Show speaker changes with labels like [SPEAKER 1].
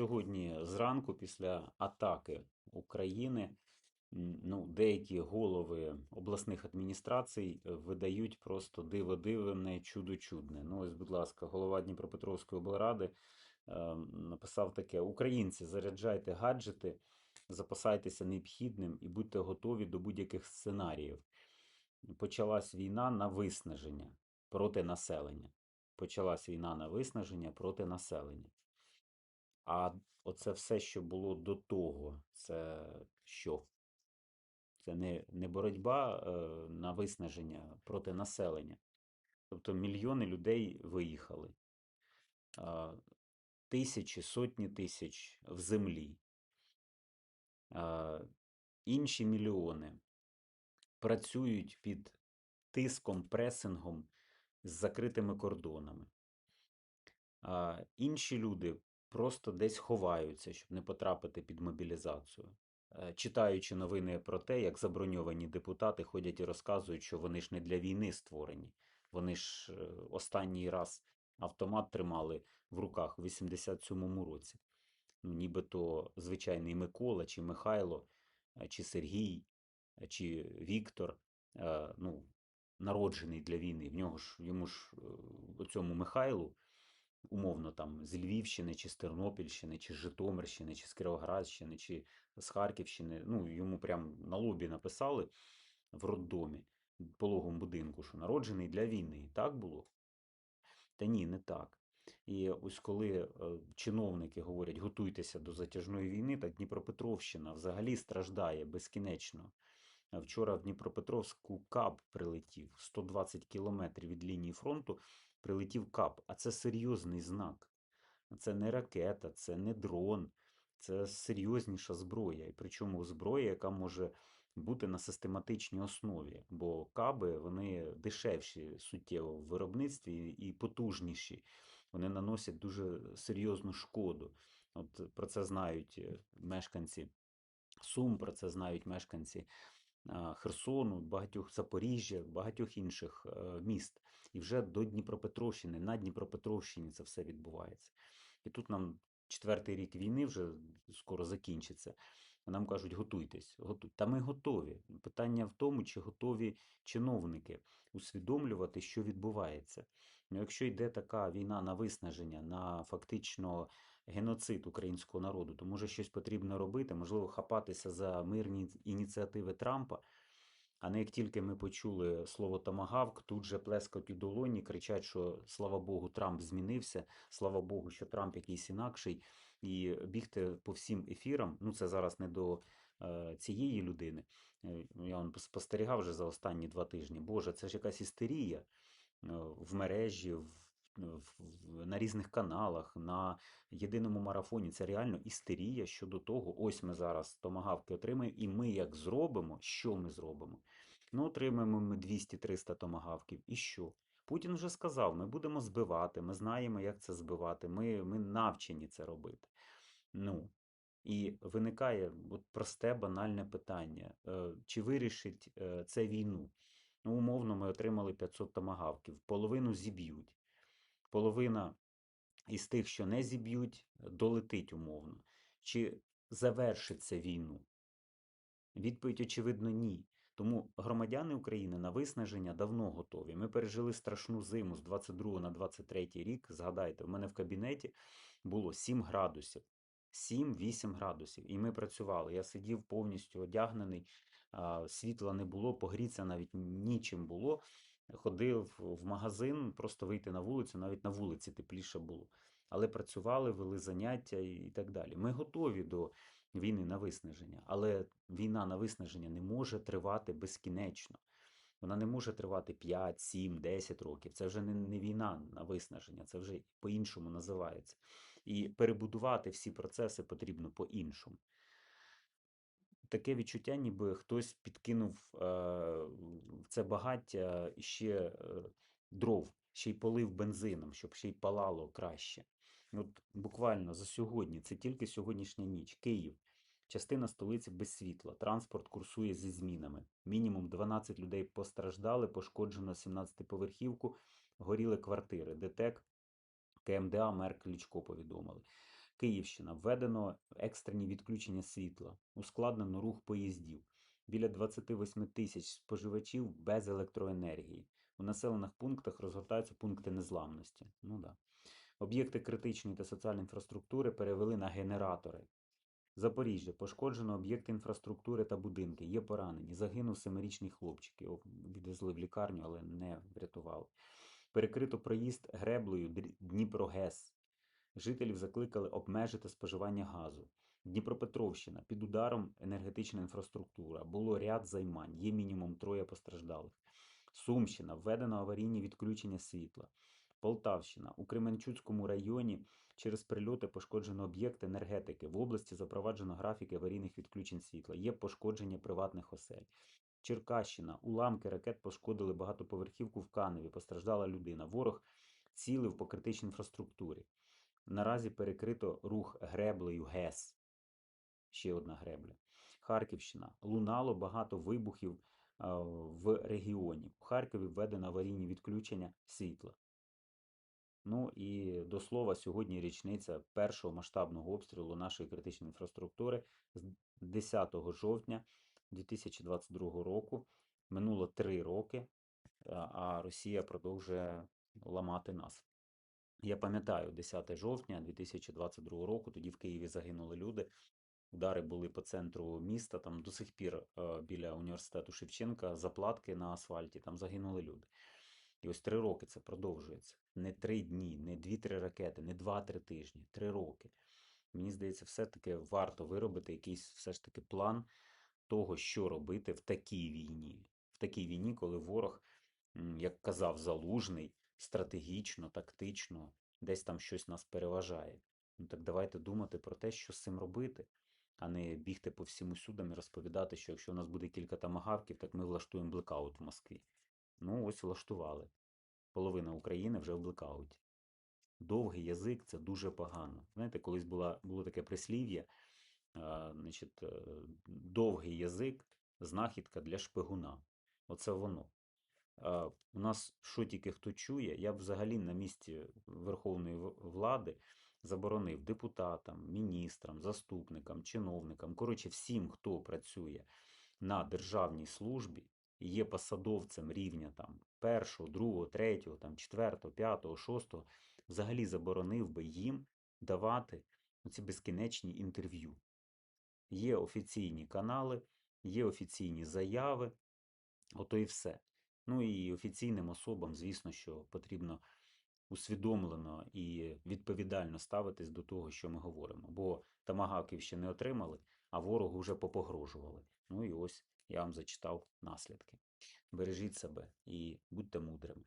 [SPEAKER 1] Сьогодні зранку, після атаки України, ну, деякі голови обласних адміністрацій е, видають просто диво дивне, чудо чудне. Ну, ось, будь ласка, голова Дніпропетровської облради е, написав таке: Українці, заряджайте гаджети, запасайтеся необхідним і будьте готові до будь-яких сценаріїв. Почалась війна на виснаження проти населення. Почалась війна на виснаження проти населення. А оце все, що було до того, це що? Це не, не боротьба е, на виснаження проти населення. Тобто мільйони людей виїхали, тисячі, сотні тисяч в землі. Інші мільйони працюють під тиском, пресингом з закритими кордонами. Інші люди просто десь ховаються, щоб не потрапити під мобілізацію. Е, Читаючи новини про те, як заброньовані депутати ходять і розказують, що вони ж не для війни створені. Вони ж е, останній раз автомат тримали в руках в 87-му році. Ну, нібито звичайний Микола, чи Михайло, е, чи Сергій, чи Віктор, ну, народжений для війни. В нього ж йому ж цьому Михайлу умовно там з Львівщини, чи з Тернопільщини, чи з Житомирщини, чи з Кіровоградщини, чи з Харківщини. Ну, йому прям на лобі написали в роддомі, в пологовому будинку, що народжений для війни. Так було? Та ні, не так. І ось коли е, чиновники говорять, готуйтеся до затяжної війни, так Дніпропетровщина взагалі страждає безкінечно. Вчора в Дніпропетровську КАБ прилетів 120 кілометрів від лінії фронту прилетів КАП, а це серйозний знак. Це не ракета, це не дрон, це серйозніша зброя. І причому зброя, яка може бути на систематичній основі, бо каби вони дешевші суттєво в виробництві і потужніші. Вони наносять дуже серйозну шкоду. От про це знають е, мешканці Сум, про це знають мешканці Херсону, багатьох Запоріжжя, багатьох інших е, міст. І вже до Дніпропетровщини, на Дніпропетровщині це все відбувається. І тут нам четвертий рік війни вже скоро закінчиться. Нам кажуть, готуйтесь, готуй. Та ми готові. Питання в тому, чи готові чиновники усвідомлювати, що відбувається. Ну, якщо йде така війна на виснаження, на фактично геноцид українського народу, то може щось потрібно робити, можливо, хапатися за мирні ініціативи Трампа. А не як тільки ми почули слово томагавк, тут же плескають у долоні, кричать, що слава Богу, Трамп змінився, слава Богу, що Трамп якийсь інакший, і бігти по всім ефірам. Ну це зараз не до е, цієї людини. Е, Я спостерігав вже за останні два тижні. Боже, це ж якась істерія в мережі, в, в, на різних каналах, на єдиному марафоні. Це реально істерія щодо того. Ось ми зараз томагавки отримаємо, і ми як зробимо, що ми зробимо? Ну, отримаємо ми 200-300 томагавків. І що? Путін вже сказав, ми будемо збивати, ми знаємо, як це збивати, ми, ми навчені це робити. Ну, і виникає от просте банальне питання: е, чи вирішить е, це війну? Ну, умовно, ми отримали 500 томагавків, половину зіб'ють. Половина із тих, що не зіб'ють, долетить умовно. Чи завершить це війну? Відповідь, очевидно, ні. Тому громадяни України на виснаження давно готові. Ми пережили страшну зиму з 22 на 23 рік. Згадайте, в мене в кабінеті було 7 градусів. 7-8 градусів. І ми працювали. Я сидів повністю одягнений, світла не було, погрітися навіть нічим було. Ходив в магазин, просто вийти на вулицю, навіть на вулиці тепліше було. Але працювали, вели заняття і так далі. Ми готові до війни на виснаження, але війна на виснаження не може тривати безкінечно. Вона не може тривати 5, 7, 10 років. Це вже не, не війна на виснаження, це вже по-іншому називається. І перебудувати всі процеси потрібно по-іншому. Таке відчуття, ніби хтось підкинув е, в це багаття ще е, дров, ще й полив бензином, щоб ще й палало краще. От буквально за сьогодні, це тільки сьогоднішня ніч, Київ, частина столиці без світла, транспорт курсує зі змінами. Мінімум 12 людей постраждали, пошкоджено 17-поверхівку, горіли квартири. ДТЕК, КМДА, мер Кличко повідомили. Київщина. Введено екстрені відключення світла, ускладнено рух поїздів. Біля 28 тисяч споживачів без електроенергії. У населених пунктах розгортаються пункти незламності. Ну да. Об'єкти критичної та соціальної інфраструктури перевели на генератори. Запоріжжя. Пошкоджено об'єкти інфраструктури та будинки. Є поранені. Загинув семирічний хлопчик. Його відвезли в лікарню, але не врятували. Перекрито проїзд греблею Дніпрогес. Жителів закликали обмежити споживання газу. Дніпропетровщина під ударом енергетична інфраструктура. Було ряд займань. Є мінімум троє постраждалих. Сумщина введено аварійні відключення світла. Полтавщина у Кременчуцькому районі через прильоти пошкоджено об'єкт енергетики. В області запроваджено графіки аварійних відключень світла. Є пошкодження приватних осель. Черкащина. Уламки ракет пошкодили багатоповерхівку в Каневі. Постраждала людина. Ворог цілив по критичній інфраструктурі. Наразі перекрито рух греблею ГЕС. Ще одна гребля. Харківщина. Лунало багато вибухів в регіоні. У Харкові введено аварійні відключення світла. Ну і до слова, сьогодні річниця першого масштабного обстрілу нашої критичної інфраструктури з 10 жовтня 2022 року. Минуло три роки, а Росія продовжує ламати нас. Я пам'ятаю 10 жовтня 2022 року, тоді в Києві загинули люди. Удари були по центру міста, там до сих пір е, біля університету Шевченка заплатки на асфальті, там загинули люди. І ось три роки це продовжується. Не три дні, не дві-три ракети, не два-три тижні, три роки. Мені здається, все-таки варто виробити якийсь все ж таки план того, що робити в такій війні. В такій війні, коли ворог, як казав Залужний, стратегічно, тактично, десь там щось нас переважає. Ну так давайте думати про те, що з цим робити, а не бігти по всім усюдам і розповідати, що якщо у нас буде кілька тамагавків, так ми влаштуємо блекаут в Москві. Ну, ось влаштували. Половина України вже в блекауті. Довгий язик це дуже погано. Знаєте, колись була, було таке прислів'я, значить, е, довгий язик знахідка для шпигуна. Оце воно. А, у нас що тільки хто чує, я б взагалі на місці Верховної влади заборонив депутатам, міністрам, заступникам, чиновникам, коротше, всім, хто працює на державній службі є посадовцем рівня там першого, другого, третього, там четвертого, п'ятого, шостого, взагалі заборонив би їм давати ці безкінечні інтерв'ю. Є офіційні канали, є офіційні заяви, ото і все. Ну і офіційним особам, звісно, що потрібно усвідомлено і відповідально ставитись до того, що ми говоримо. Бо тамагавків ще не отримали, а ворогу вже попогрожували. Ну і ось я вам зачитав наслідки. Бережіть себе і будьте мудрими.